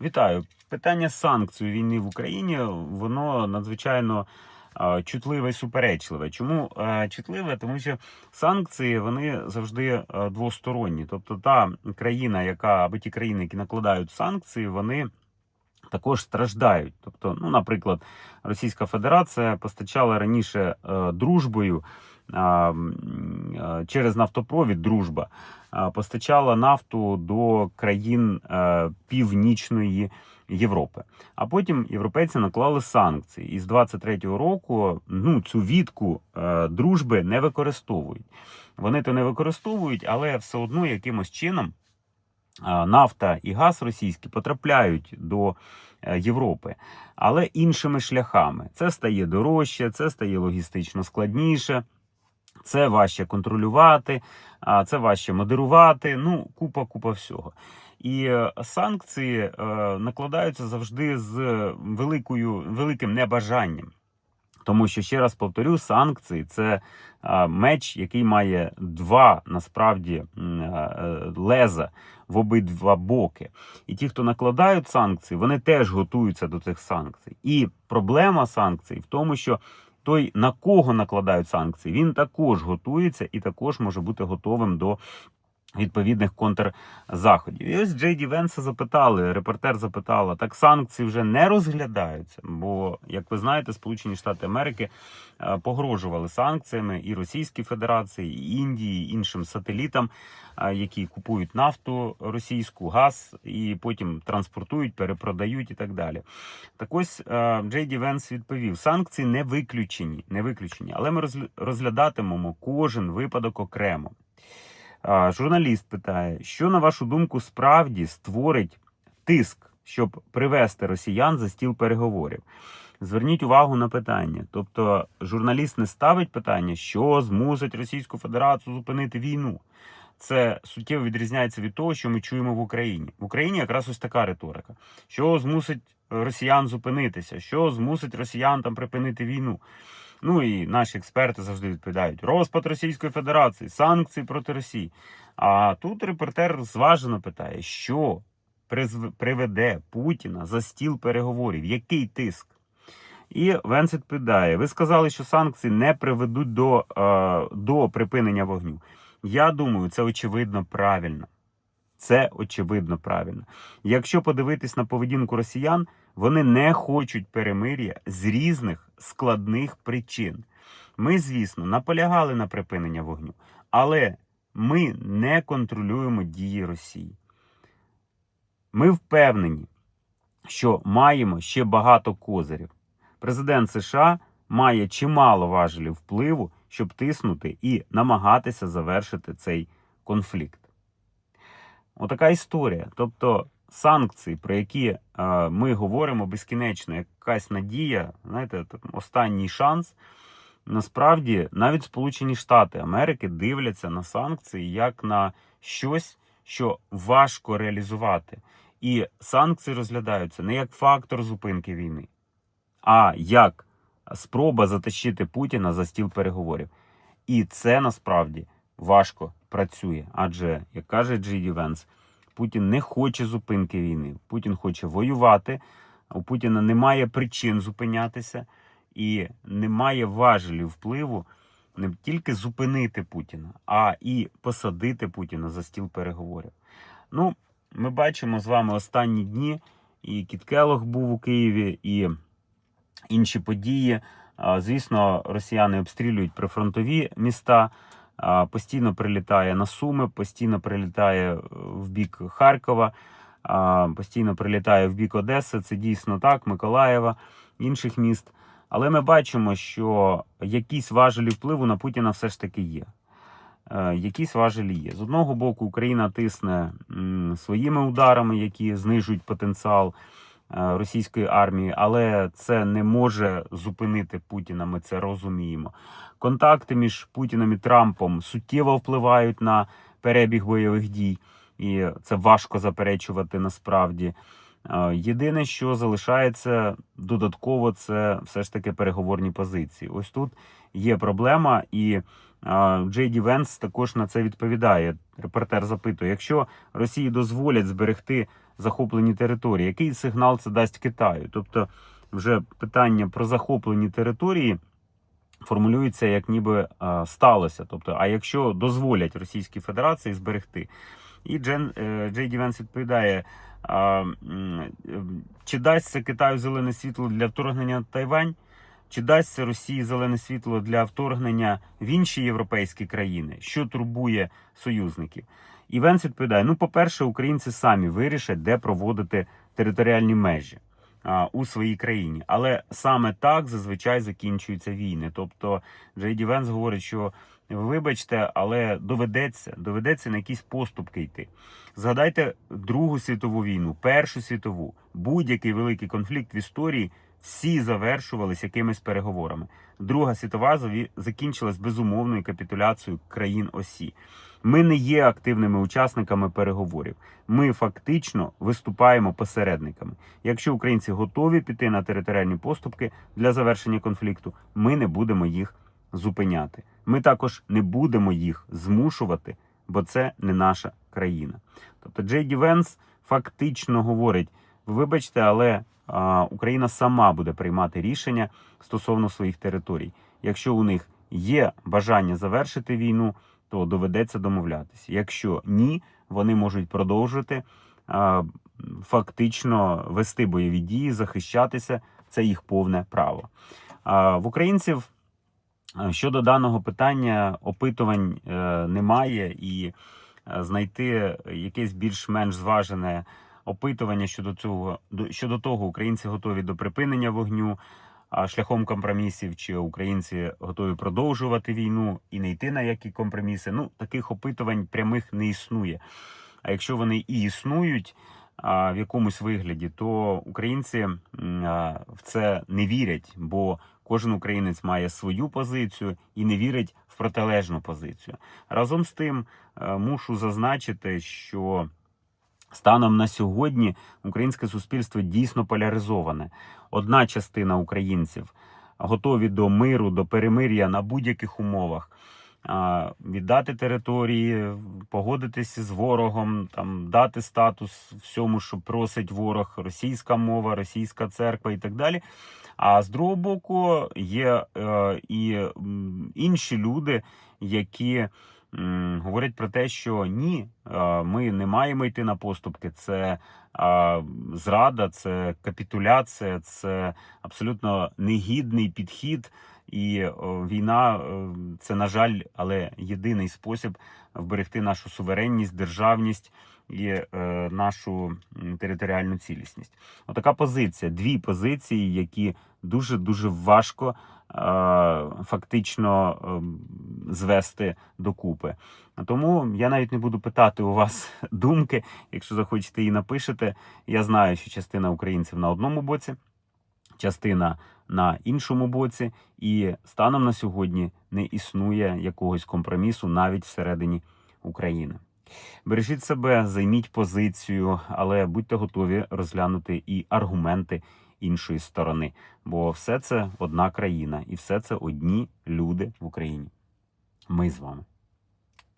Вітаю. Питання санкцій війни в Україні воно надзвичайно чутливе і суперечливе. Чому чутливе? Тому що санкції вони завжди двосторонні. Тобто, та країна, яка або ті країни, які накладають санкції, вони. Також страждають. Тобто, ну, наприклад, Російська Федерація постачала раніше е, дружбою через нафтопровід дружба постачала нафту до країн е, Північної Європи. А потім європейці наклали санкції. І з 23-го року ну, цю відку е, дружби не використовують. Вони то не використовують, але все одно якимось чином нафта і газ російський потрапляють до е, Європи, але іншими шляхами. Це стає дорожче, це стає логістично складніше. Це важче контролювати, це важче модерувати. Ну, купа, купа всього. І е, санкції е, накладаються завжди з великою, великим небажанням. Тому що, ще раз повторю, санкції це меч, який має два насправді е, леза в обидва боки. І ті, хто накладають санкції, вони теж готуються до цих санкцій. І проблема санкцій в тому, що той, на кого накладають санкції, він також готується і також може бути готовим до відповідних контрзаходів. І ось Джей Ді Венса запитали, репортер запитала, так санкції вже не розглядаються. Бо, як ви знаєте, Сполучені Штати Америки е, погрожували санкціями і Російській Федерації, і Індії, і іншим сателітам, е, які купують нафту російську, газ і потім транспортують, перепродають і так далі. Так ось е, Джей Ді Венс відповів: санкції не виключені, не виключені, але ми розгля- розглядатимемо кожен випадок окремо. Журналіст питає, що на вашу думку справді створить тиск, щоб привести росіян за стіл переговорів? Зверніть увагу на питання. Тобто, журналіст не ставить питання, що змусить Російську Федерацію зупинити війну. Це суттєво відрізняється від того, що ми чуємо в Україні. В Україні якраз ось така риторика: що змусить росіян зупинитися, що змусить росіян там припинити війну. Ну і наші експерти завжди відповідають: розпад Російської Федерації, санкції проти Росії. А тут репортер зважено питає, що приведе Путіна за стіл переговорів, який тиск? І Венс відповідає: ви сказали, що санкції не приведуть до, е, до припинення вогню. Я думаю, це очевидно правильно. Це очевидно правильно. Якщо подивитись на поведінку росіян, вони не хочуть перемир'я з різних складних причин. Ми, звісно, наполягали на припинення вогню, але ми не контролюємо дії Росії. Ми впевнені, що маємо ще багато козирів. Президент США має чимало важелів впливу, щоб тиснути і намагатися завершити цей конфлікт. Отака історія. Тобто санкції, про які е, ми говоримо безкінечно, якась надія, знаєте, останній шанс. Насправді, навіть Сполучені Штати Америки дивляться на санкції як на щось, що важко реалізувати. І санкції розглядаються не як фактор зупинки війни, а як спроба затащити Путіна за стіл переговорів. І це насправді важко працює. Адже, як каже Джей Венс, Путін не хоче зупинки війни. Путін хоче воювати. У Путіна немає причин зупинятися і немає важелів впливу не тільки зупинити Путіна, а і посадити Путіна за стіл переговорів. Ну, ми бачимо з вами останні дні. І Кіт Келох був у Києві, і інші події. Звісно, росіяни обстрілюють прифронтові міста. Постійно прилітає на Суми, постійно прилітає е, в бік Харкова, постійно прилітає в бік Одеси. Це дійсно так, Миколаєва, інших міст. Але ми бачимо, що якісь важелі впливу на Путіна все ж таки є. Е, Якісь важелі є. З одного боку, Україна тисне своїми ударами, які знижують потенціал російської армії, але це не може зупинити Путіна. Ми це розуміємо. Контакти між Путіним і Трампом суттєво впливають на перебіг бойових дій, і це важко заперечувати насправді. Е, Єдине, що залишається додатково, це все ж таки переговорні позиції. Ось тут є проблема, і Джей Ді Венс також на це відповідає. Репортер запитує: якщо Росії дозволять зберегти захоплені території, який сигнал це дасть Китаю? Тобто, вже питання про захоплені території формулюється як ніби а, сталося. Тобто, а якщо дозволять Російській Федерації зберегти, і Джен е, Джей Ді Венс відповідає. А, е, чи дасть це Китаю зелене світло для вторгнення на Тайвань? Чи дасть Росії зелене світло для вторгнення в інші європейські країни, що турбує союзників? І Венс відповідає: ну, по-перше, українці самі вирішать, де проводити територіальні межі а, у своїй країні. Але саме так зазвичай закінчуються війни. Тобто, Джей Ді Венс говорить, що вибачте, але доведеться, доведеться на якісь поступки йти. Згадайте Другу світову війну, Першу світову, будь-який великий конфлікт в історії всі завершувались якимись переговорами. Друга світова закінчилась безумовною капітуляцією країн осі. Ми не є активними учасниками переговорів. Ми фактично виступаємо посередниками. Якщо українці готові піти на територіальні поступки для завершення конфлікту, ми не будемо їх зупиняти. Ми також не будемо їх змушувати, бо це не наша країна. Тобто Джей Ді Венс фактично говорить: вибачте, але а, Україна сама буде приймати рішення стосовно своїх територій. Якщо у них є бажання завершити війну, то доведеться домовлятися. Якщо ні, вони можуть продовжити а, фактично вести бойові дії, захищатися. Це їх повне право. А, в українців щодо даного питання опитувань е, немає, і е, знайти якесь більш-менш зважене опитування щодо цього до- щодо того, українці готові до припинення вогню шляхом компромісів, чи українці готові продовжувати війну і не йти на які компроміси. Ну таких опитувань прямих не існує. А якщо вони і існують в якомусь вигляді, то українці в це не вірять, бо кожен українець має свою позицію і не вірить в протилежну позицію. Разом з тим, е, мушу зазначити, що станом на сьогодні українське суспільство дійсно поляризоване. Одна частина українців готові до миру, до перемир'я на будь-яких умовах. Віддати території, погодитися з ворогом, там дати статус всьому, що просить ворог, російська мова, російська церква і так далі. А з другого боку є е, і інші люди, які говорять про те, що ні, е, ми не маємо йти на поступки. Це е, зрада, це капітуляція, це абсолютно негідний підхід. І е, війна е, це, на жаль, але єдиний спосіб вберегти нашу суверенність, державність і е, нашу територіальну цілісність. Отака позиція, дві позиції, які дуже дуже важко фактично ем, звести докупи. Тому я навіть не буду питати у вас думки. Якщо захочете її напишете. Я знаю, що частина українців на одному боці, частина на іншому боці, і станом на сьогодні не існує якогось компромісу навіть всередині України. Бережіть себе, займіть позицію, але будьте готові розглянути і аргументи іншої сторони, бо все це одна країна, і все це одні люди в Україні. Ми з вами.